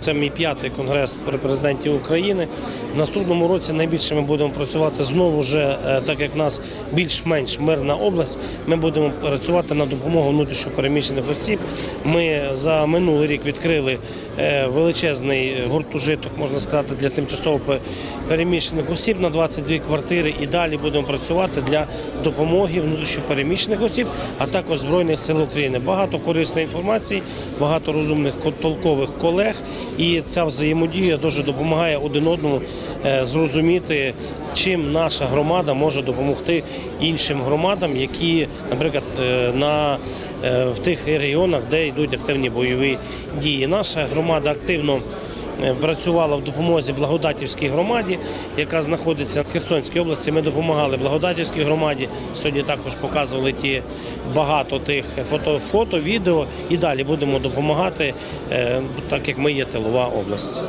Це мій п'ятий конгрес при президенті України. В наступному році найбільше ми будемо працювати знову вже, е, так як в нас більш-менш мирна область. Ми будемо працювати на допомогу внутрішньопереміщених осіб. Ми за минулий рік відкрили е, величезний гуртожиток, можна сказати, для тимчасово переміщених осіб на 22 квартири. І далі будемо працювати для допомоги внутрішньопереміщених осіб, а також збройних сил України. Багато корисної інформації, багато розумних толкових колег. І ця взаємодія дуже допомагає один одному е, зрозуміти, чим наша громада може допомогти іншим громадам, які, наприклад, е, на е, в тих регіонах, де йдуть активні бойові дії. Наша громада активно. Е, Працювала в допомозі Благодатівській громаді, яка знаходиться в Херсонській області. Ми допомагали Благодатівській громаді. Сьогодні також показували ті багато тих фото, фото, відео і далі будемо допомагати, е, так як ми є тилова область.